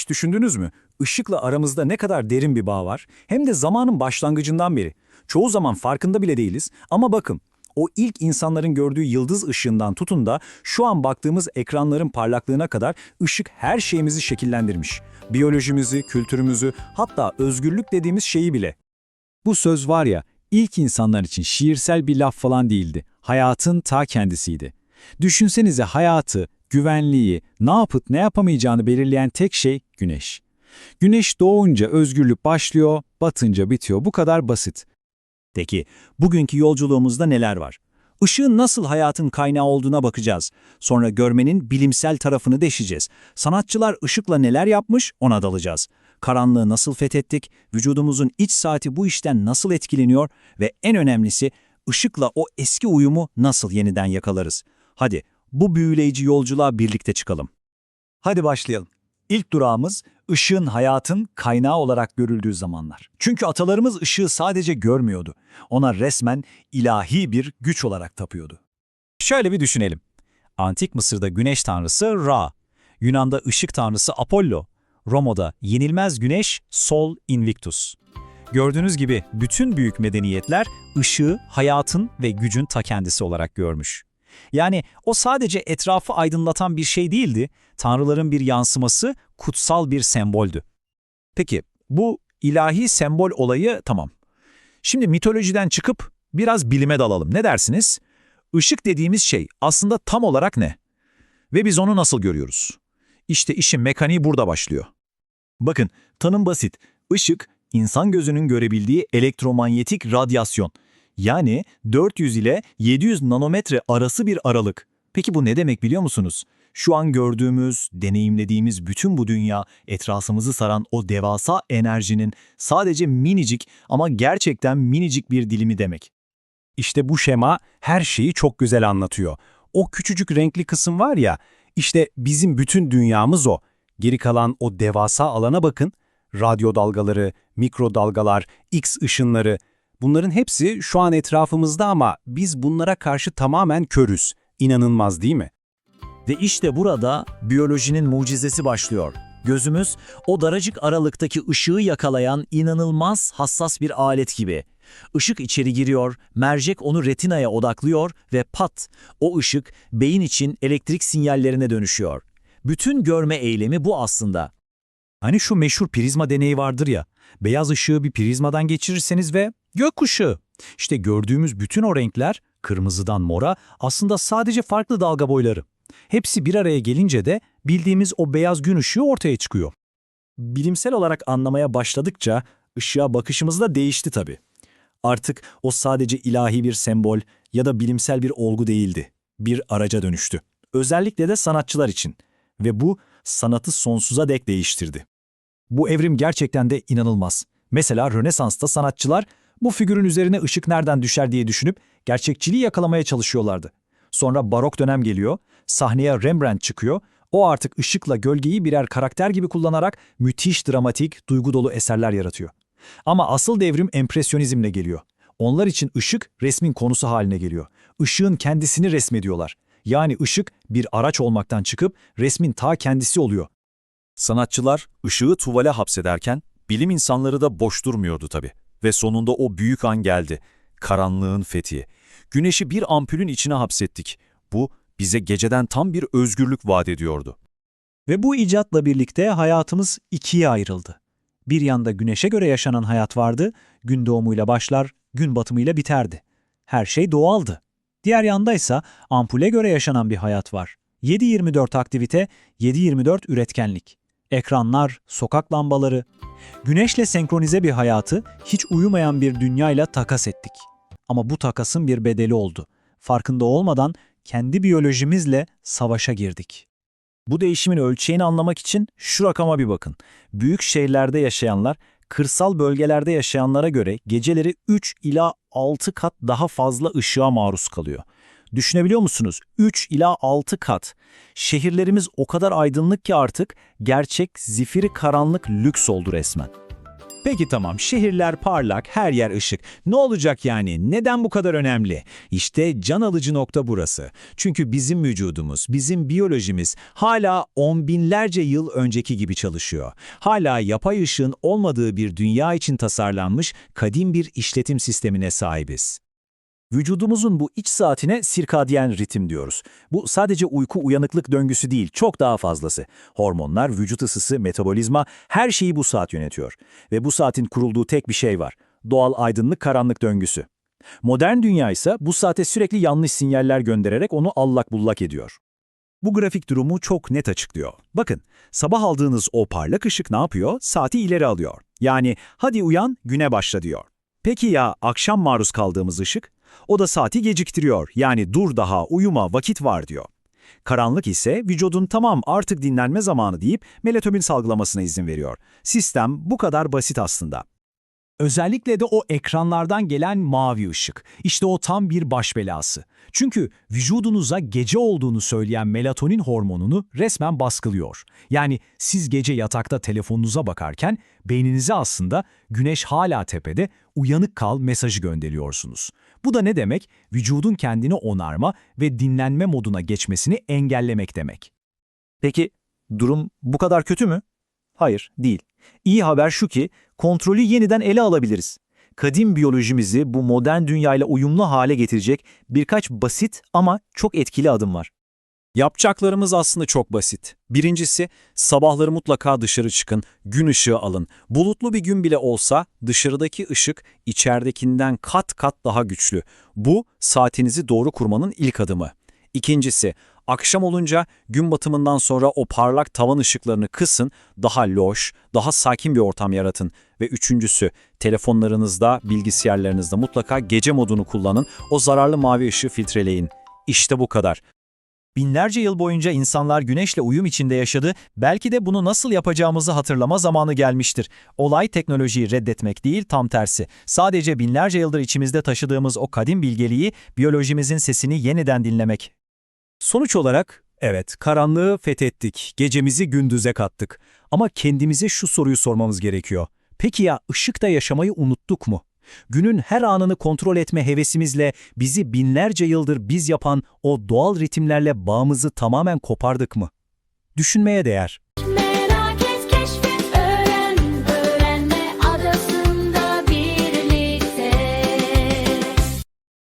Hiç düşündünüz mü? Işıkla aramızda ne kadar derin bir bağ var? Hem de zamanın başlangıcından beri. Çoğu zaman farkında bile değiliz ama bakın o ilk insanların gördüğü yıldız ışığından tutun da şu an baktığımız ekranların parlaklığına kadar ışık her şeyimizi şekillendirmiş. Biyolojimizi, kültürümüzü, hatta özgürlük dediğimiz şeyi bile. Bu söz var ya, ilk insanlar için şiirsel bir laf falan değildi. Hayatın ta kendisiydi. Düşünsenize hayatı, güvenliği, ne yapıp ne yapamayacağını belirleyen tek şey güneş. Güneş doğunca özgürlük başlıyor, batınca bitiyor. Bu kadar basit. Peki, bugünkü yolculuğumuzda neler var? Işığın nasıl hayatın kaynağı olduğuna bakacağız. Sonra görmenin bilimsel tarafını deşeceğiz. Sanatçılar ışıkla neler yapmış ona dalacağız. Karanlığı nasıl fethettik, vücudumuzun iç saati bu işten nasıl etkileniyor ve en önemlisi ışıkla o eski uyumu nasıl yeniden yakalarız. Hadi bu büyüleyici yolculuğa birlikte çıkalım. Hadi başlayalım. İlk durağımız ışığın hayatın kaynağı olarak görüldüğü zamanlar. Çünkü atalarımız ışığı sadece görmüyordu. Ona resmen ilahi bir güç olarak tapıyordu. Şöyle bir düşünelim. Antik Mısır'da güneş tanrısı Ra, Yunan'da ışık tanrısı Apollo, Roma'da yenilmez güneş Sol Invictus. Gördüğünüz gibi bütün büyük medeniyetler ışığı hayatın ve gücün ta kendisi olarak görmüş. Yani o sadece etrafı aydınlatan bir şey değildi, tanrıların bir yansıması, kutsal bir semboldü. Peki, bu ilahi sembol olayı tamam. Şimdi mitolojiden çıkıp biraz bilime dalalım. Ne dersiniz? Işık dediğimiz şey aslında tam olarak ne? Ve biz onu nasıl görüyoruz? İşte işin mekaniği burada başlıyor. Bakın, tanım basit. Işık, insan gözünün görebildiği elektromanyetik radyasyon. Yani 400 ile 700 nanometre arası bir aralık. Peki bu ne demek biliyor musunuz? Şu an gördüğümüz, deneyimlediğimiz bütün bu dünya, etrafımızı saran o devasa enerjinin sadece minicik ama gerçekten minicik bir dilimi demek. İşte bu şema her şeyi çok güzel anlatıyor. O küçücük renkli kısım var ya, işte bizim bütün dünyamız o. Geri kalan o devasa alana bakın. Radyo dalgaları, mikrodalgalar, X ışınları, bunların hepsi şu an etrafımızda ama biz bunlara karşı tamamen körüz. İnanılmaz değil mi? Ve işte burada biyolojinin mucizesi başlıyor. Gözümüz o daracık aralıktaki ışığı yakalayan inanılmaz hassas bir alet gibi. Işık içeri giriyor, mercek onu retinaya odaklıyor ve pat, o ışık beyin için elektrik sinyallerine dönüşüyor. Bütün görme eylemi bu aslında. Hani şu meşhur prizma deneyi vardır ya, beyaz ışığı bir prizmadan geçirirseniz ve gökkuşağı. İşte gördüğümüz bütün o renkler, kırmızıdan mora, aslında sadece farklı dalga boyları. Hepsi bir araya gelince de bildiğimiz o beyaz gün ışığı ortaya çıkıyor. Bilimsel olarak anlamaya başladıkça ışığa bakışımız da değişti tabii. Artık o sadece ilahi bir sembol ya da bilimsel bir olgu değildi. Bir araca dönüştü. Özellikle de sanatçılar için. Ve bu sanatı sonsuza dek değiştirdi. Bu evrim gerçekten de inanılmaz. Mesela Rönesans'ta sanatçılar bu figürün üzerine ışık nereden düşer diye düşünüp gerçekçiliği yakalamaya çalışıyorlardı. Sonra barok dönem geliyor, sahneye Rembrandt çıkıyor, o artık ışıkla gölgeyi birer karakter gibi kullanarak müthiş dramatik, duygu dolu eserler yaratıyor. Ama asıl devrim empresyonizmle geliyor. Onlar için ışık resmin konusu haline geliyor. Işığın kendisini resmediyorlar. Yani ışık bir araç olmaktan çıkıp resmin ta kendisi oluyor. Sanatçılar ışığı tuvale hapsederken bilim insanları da boş durmuyordu tabii. Ve sonunda o büyük an geldi. Karanlığın fethi. Güneşi bir ampulün içine hapsettik. Bu bize geceden tam bir özgürlük vaat ediyordu. Ve bu icatla birlikte hayatımız ikiye ayrıldı. Bir yanda güneşe göre yaşanan hayat vardı, gün doğumuyla başlar, gün batımıyla biterdi. Her şey doğaldı. Diğer yanda ise ampule göre yaşanan bir hayat var. 7-24 aktivite, 7-24 üretkenlik. Ekranlar, sokak lambaları. Güneşle senkronize bir hayatı hiç uyumayan bir dünyayla takas ettik. Ama bu takasın bir bedeli oldu. Farkında olmadan kendi biyolojimizle savaşa girdik. Bu değişimin ölçeğini anlamak için şu rakama bir bakın. Büyük şehirlerde yaşayanlar, kırsal bölgelerde yaşayanlara göre geceleri 3 ila 6 kat daha fazla ışığa maruz kalıyor. Düşünebiliyor musunuz? 3 ila 6 kat. Şehirlerimiz o kadar aydınlık ki artık gerçek zifiri karanlık lüks oldu resmen. Peki tamam, şehirler parlak, her yer ışık. Ne olacak yani? Neden bu kadar önemli? İşte can alıcı nokta burası. Çünkü bizim vücudumuz, bizim biyolojimiz hala on binlerce yıl önceki gibi çalışıyor. Hala yapay ışığın olmadığı bir dünya için tasarlanmış kadim bir işletim sistemine sahibiz. Vücudumuzun bu iç saatine sirkadiyen ritim diyoruz. Bu sadece uyku uyanıklık döngüsü değil, çok daha fazlası. Hormonlar, vücut ısısı, metabolizma her şeyi bu saat yönetiyor. Ve bu saatin kurulduğu tek bir şey var. Doğal aydınlık karanlık döngüsü. Modern dünya ise bu saate sürekli yanlış sinyaller göndererek onu allak bullak ediyor. Bu grafik durumu çok net açıklıyor. Bakın, sabah aldığınız o parlak ışık ne yapıyor? Saati ileri alıyor. Yani hadi uyan, güne başla diyor. Peki ya akşam maruz kaldığımız ışık? O da saati geciktiriyor. Yani dur daha, uyuma, vakit var diyor. Karanlık ise vücudun tamam artık dinlenme zamanı deyip melatonin salgılamasına izin veriyor. Sistem bu kadar basit aslında. Özellikle de o ekranlardan gelen mavi ışık. İşte o tam bir baş belası. Çünkü vücudunuza gece olduğunu söyleyen melatonin hormonunu resmen baskılıyor. Yani siz gece yatakta telefonunuza bakarken beyninize aslında güneş hala tepede uyanık kal mesajı gönderiyorsunuz. Bu da ne demek? Vücudun kendini onarma ve dinlenme moduna geçmesini engellemek demek. Peki durum bu kadar kötü mü? Hayır, değil. İyi haber şu ki kontrolü yeniden ele alabiliriz. Kadim biyolojimizi bu modern dünyayla uyumlu hale getirecek birkaç basit ama çok etkili adım var. Yapacaklarımız aslında çok basit. Birincisi, sabahları mutlaka dışarı çıkın, gün ışığı alın. Bulutlu bir gün bile olsa dışarıdaki ışık içeridekinden kat kat daha güçlü. Bu, saatinizi doğru kurmanın ilk adımı. İkincisi, akşam olunca gün batımından sonra o parlak tavan ışıklarını kısın, daha loş, daha sakin bir ortam yaratın. Ve üçüncüsü, telefonlarınızda, bilgisayarlarınızda mutlaka gece modunu kullanın, o zararlı mavi ışığı filtreleyin. İşte bu kadar. Binlerce yıl boyunca insanlar güneşle uyum içinde yaşadı, belki de bunu nasıl yapacağımızı hatırlama zamanı gelmiştir. Olay teknolojiyi reddetmek değil, tam tersi. Sadece binlerce yıldır içimizde taşıdığımız o kadim bilgeliği, biyolojimizin sesini yeniden dinlemek. Sonuç olarak, evet karanlığı fethettik, gecemizi gündüze kattık. Ama kendimize şu soruyu sormamız gerekiyor. Peki ya ışıkta yaşamayı unuttuk mu? Günün her anını kontrol etme hevesimizle bizi binlerce yıldır biz yapan o doğal ritimlerle bağımızı tamamen kopardık mı? Düşünmeye değer.